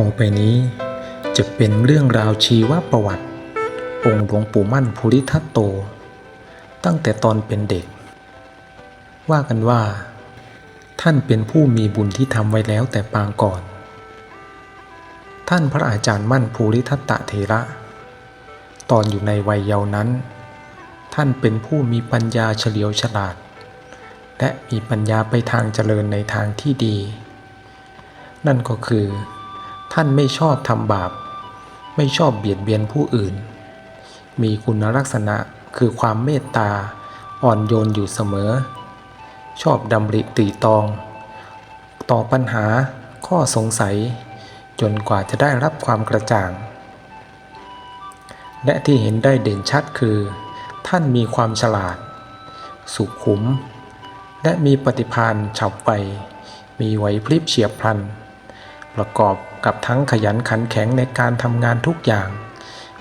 ต่อไปนี้ จะเป็นเรื่องราวชีวประวัติ องค์หลวงปู่มั่นภูริทัตโต ตั้งแต่ตอนเป็นเด็ก ว่ากันว่า ท่านเป็นผู้มีบุญที่ทำไว้แล้วแต่ปางก่อน ท่านพระอาจารย์มั่นภูริทัตตะเถระ ตอนอยู่ในวัยเยาว์นั้น ท่านเป็นผู้มีปัญญาเฉลียวฉลาด และมีปัญญาไปทางเจริญในทางที่ดีนั่นก็คือ ท่านไม่ชอบทำบาป ไม่ชอบเบียดเบียนผู้อื่น มีคุณลักษณะคือความเมตตา อ่อนโยนอยู่เสมอ ชอบดำริตีตอง ต่อปัญหาข้อสงสัย จนกว่าจะได้รับความกระจ่าง และที่เห็นได้เด่นชัดคือ ท่านมีความฉลาด สุขุม และมีปฏิภาณฉับไวมีไหวพริบเฉียบพลัน ประกอบกับทั้งขยันขันแข็งในการทำงานทุกอย่าง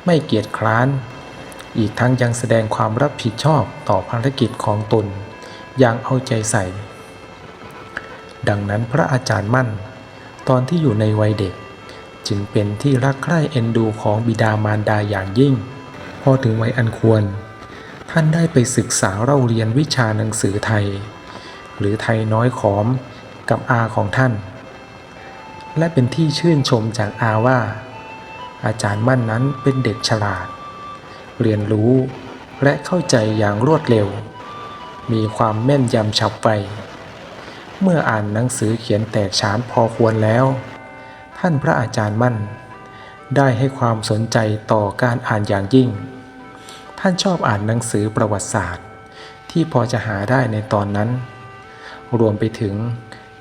ไม่เกียจคร้าน อีกทั้งยังแสดงความรับผิดชอบต่อภารกิจของตน อย่างเอาใจใส่ ดังนั้นพระอาจารย์มั่น ตอนที่อยู่ในวัยเด็ก จึงเป็นที่รักใคร่เอ็นดูของบิดามารดาอย่างยิ่ง พอถึงวัยอันควร ท่านได้ไปศึกษาเล่าเรียนวิชาหนังสือไทย หรือไทยน้อยขอมกับอาของท่าน และเป็นที่ชื่นชมจากอาว่า อาจารย์มั่นนั้นเป็นเด็กฉลาด เรียนรู้และเข้าใจอย่างรวดเร็ว มีความแม่นยำฉับไวเมื่ออ่านหนังสือเขียนแตกฉานพอควรแล้ว ท่านพระอาจารย์มั่น ได้ให้ความสนใจต่อการอ่านอย่างยิ่ง ท่านชอบอ่านหนังสือประวัติศาสตร์ ที่พอจะหาได้ในตอนนั้น รวมไปถึง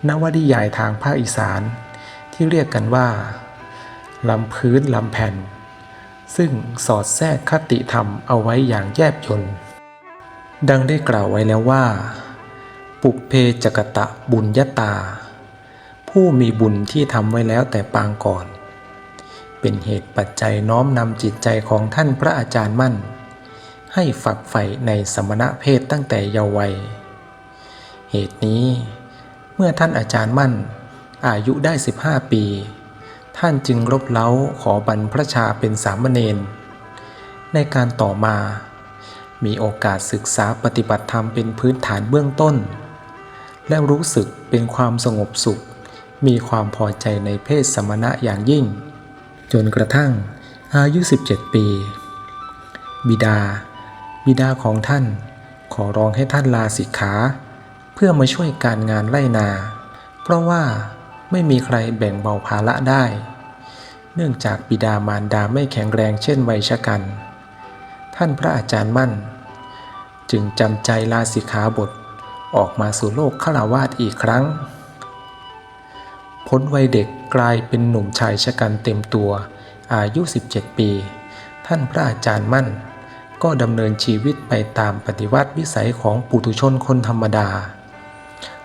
นวนิยายทางภาคอีสาน ที่เรียกกันว่าลำพื้นลำแผ่น ซึ่งสอดแทรกคติธรรมเอาไว้อย่างแยบยลดังได้กล่าวไว้แล้วว่า ปุเพจกตะบุญยตา ผู้มีบุญที่ทำไว้แล้วแต่ปางก่อน เป็นเหตุปัจจัยน้อมนำจิตใจของท่านพระอาจารย์มั่น ให้ฝักใฝ่ในสมณะเพศตั้งแต่เยาว์วัย เหตุนี้เมื่อท่านอาจารย์มั่น อายุได้ 15 ปี ท่านจึงรบเล้าขอบรรพระชาเป็นสามเณรในการต่อมา มีโอกาสศึกษาปฏิบัติธรรมเป็นพื้นฐานเบื้องต้น และรู้สึกเป็นความสงบสุข มีความพอใจในเพศสมณะอย่างยิ่ง จนกระทั่งอายุ 17 ปี บิดา บิดาของท่าน ขอร้องให้ท่านลาสิกขา เพื่อมาช่วยการงานไร่นา เพราะว่า ไม่มีใครแบ่งเบาภาระได้ เนื่องจากบิดามารดาไม่แข็งแรงเช่นวัยชะกัน ท่านพระอาจารย์มั่น จึงจำใจลาสิกขาบทออกมาสู่โลกขลาวาสอีกครั้ง พ้นวัยเด็กกลายเป็นหนุ่มชายชะกันเต็มตัวอายุ 17 ปี ท่านพระอาจารย์มั่น ก็ดำเนินชีวิตไปตามปฏิวัติวิสัยของปุถุชนคนธรรมดา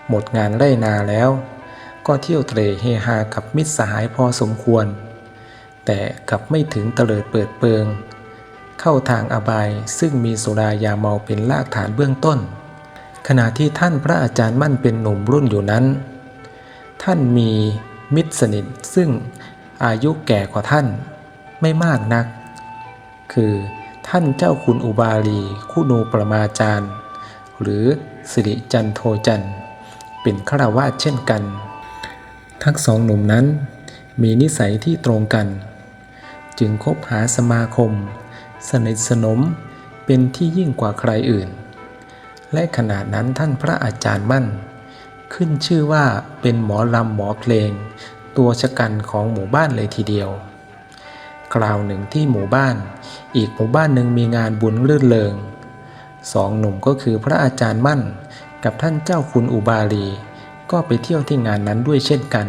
หมดงานไร่นาแล้ว ก็เที่ยวเตร่เฮฮากับมิตรสหายพอสมควร แต่กลับไม่ถึงเตลิดเปิดเปิง เข้าทางอบายซึ่งมีสุรายาเมาเป็นรากฐานเบื้องต้น ขณะที่ท่านพระอาจารย์มั่นเป็นหนุ่มรุ่นอยู่นั้น ท่านมีมิตรสนิทซึ่งอายุแก่กว่าท่านไม่มากนัก คือท่านเจ้าคุณอุบาลี คุณูประมาจารย์ หรือสิริจันโทจันเป็นฆราวาสเช่นกัน ทั้งสองหนุ่มนั้นมีนิสัยที่ตรงกัน จึงคบหาสมาคม สนิทสนมเป็นที่ยิ่งกว่าใครอื่น และขณะนั้นท่านพระอาจารย์มั่น ขึ้นชื่อว่าเป็นหมอลำหมอเพลง ตัวชะกันของหมู่บ้านเลยทีเดียว คราวหนึ่งที่หมู่บ้าน อีกหมู่บ้านหนึ่งมีงานบุญรื่นเริงสองหนุ่มก็คือพระอาจารย์มั่นกับท่านเจ้าคุณอุบาลี ก็ไปเที่ยวที่งานนั้นด้วยเช่นกัน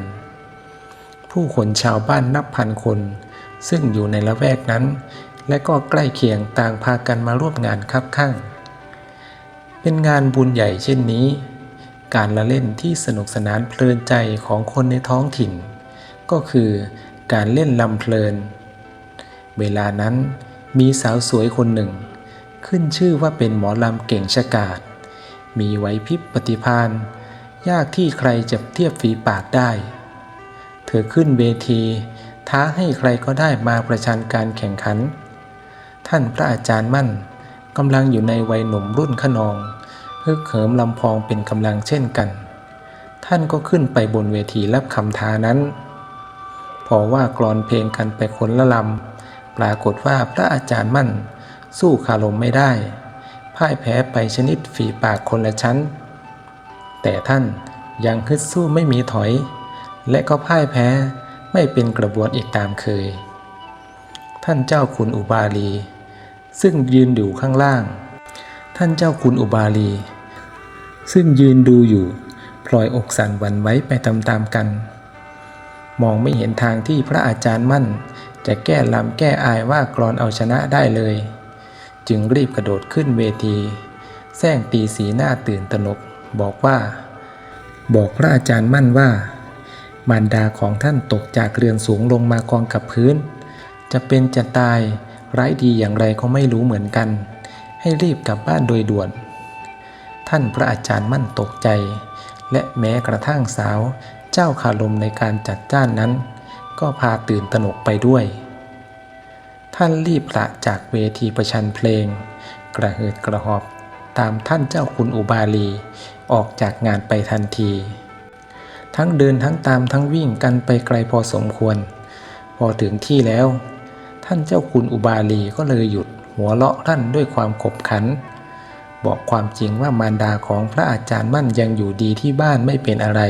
ผู้คนชาวบ้านนับพันคน ซึ่งอยู่ในละแวกนั้น และก็ใกล้เคียงต่างพากันมาร่วมงานคับข้าง เป็นงานบุญใหญ่เช่นนี้ การละเล่นที่สนุกสนานเพลินใจของคนในท้องถิ่น ก็คือการเล่นลำเพลิน เวลานั้นมีสาวสวยคนหนึ่ง ขึ้นชื่อว่าเป็นหมอลำเก่งชะกาดมีไหวพริบปฏิภาณ ยากที่ใครจะเทียบฝีปากได้ เธอขึ้นเวที ท้าให้ใครก็ได้มาประชันการแข่งขัน ท่านพระอาจารย์มั่นกำลังอยู่ในวัยหนุ่มรุ่นขนองฮึกเหิมลำพองเป็นกำลังเช่นกัน ท่านก็ขึ้นไปบนเวทีรับคำท้านั้น พอว่ากรอนเพลงกันไปคนละลำปรากฏว่าพระอาจารย์มั่น สู้คารมไม่ได้พ่ายแพ้ไปชนิดฝีปากคนละชั้น แต่ท่านยังฮึดสู้ไม่มีถอย และก็พ่ายแพ้ไม่เป็นกระบวนอีกตามเคย ท่านเจ้าคุณอุบาลี ซึ่งยืนอยู่ข้างล่าง ท่านเจ้าคุณอุบาลี ซึ่งยืนดูอยู่พลอยอกสั่นวันไว้ไปตามๆกัน มองไม่เห็นทางที่พระอาจารย์มั่น จะแก้ลำแก้อายว่ากรอนเอาชนะได้เลย จึงรีบกระโดดขึ้นเวทีแซงตีสีหน้าตื่นตระหนก บอกว่า บอกพระอาจารย์มั่นว่า มารดาของท่านตกจากเรือนสูงลงมากองกับพื้น จะเป็นจะตายไร้ดีอย่างไรก็ไม่รู้เหมือนกัน ให้รีบกลับบ้านโดยด่วน ท่านพระอาจารย์มั่นตกใจ และแม้กระทั่งสาวเจ้าคารมในการจัดจ้านนั้น ก็พาตื่นตระหนกไปด้วย ท่านรีบละจากเวทีประชันเพลง กระหืดกระหอบตามท่านเจ้าคุณอุบาลี ออกจากงานไปทันที ทั้งเดินทั้งตามทั้งวิ่งกันไปไกลพอสมควร พอถึงที่แล้ว ท่านเจ้าคุณอุบาลีก็เลยหยุดหัวเราะรั่นด้วยความขบขัน บอกความจริงว่ามารดาของพระอาจารย์มั่นยังอยู่ดีที่บ้านไม่เป็นอะไร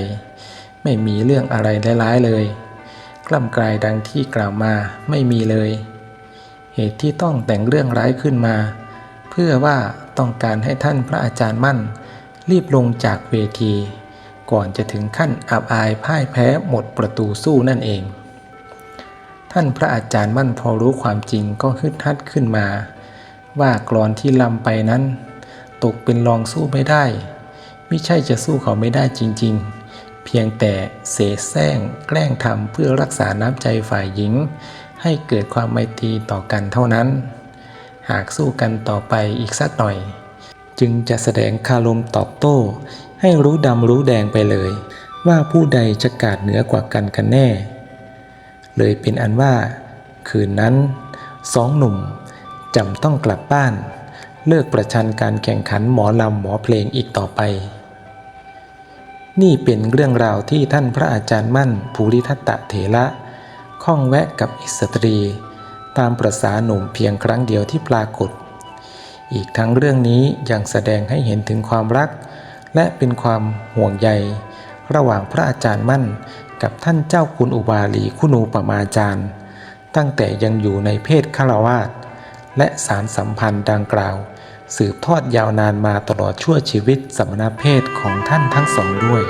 ไม่มีเรื่องอะไรร้ายๆเลยกล้ำกลายดังที่กล่าวมาไม่มีเลย เหตุที่ต้องแต่งเรื่องร้ายขึ้นมา เพื่อว่าต้องการให้ท่านพระอาจารย์มั่น รีบลงจากเวที ก่อนจะถึงขั้นอับอายพ่ายแพ้หมดประตูสู้นั่นเอง ท่านพระอาจารย์มั่นพอรู้ความจริงก็ฮึดฮัดขึ้นมา ว่ากรอนที่ลำไปนั้น ตกเป็นรองสู้ไม่ได้ ไม่ใช่จะสู้เขาไม่ได้จริง ๆ เพียงแต่เสแสร้งแกล้งทำเพื่อรักษาน้ำใจฝ่ายหญิง ให้เกิดความไมตรีต่อกันเท่านั้น หากสู้กันต่อไปอีกสักหน่อย จึงจะแสดงคารมตอบโต้ ให้รู้ดำรู้แดงไปเลย ว่าผู้ใดจะกาดเหนือกว่ากันกันแน่ เลยเป็นอันว่า คืนนั้นสองหนุ่มจำต้องกลับบ้าน เลิกประชันการแข่งขันหมอลำหมอเพลงอีกต่อไป นี่เป็นเรื่องราวที่ท่านพระอาจารย์มั่นภูริทัตตะเถระข้องแวะกับอิสตรี ตามประษาหนุ่มเพียงครั้งเดียวที่ปรากฏ อีกทั้งเรื่องนี้ยังแสดงให้เห็นถึงความรัก และเป็นความห่วงใย ระหว่างพระอาจารย์มั่น กับท่านเจ้าคุณอุบาลีคุณูปมาจารย์ ตั้งแต่ยังอยู่ในเพศฆราวาสและสารสัมพันธ์ดังกล่าว สืบทอดยาวนานมาตลอดชั่วชีวิตสมณเพศของท่านทั้งสองด้วย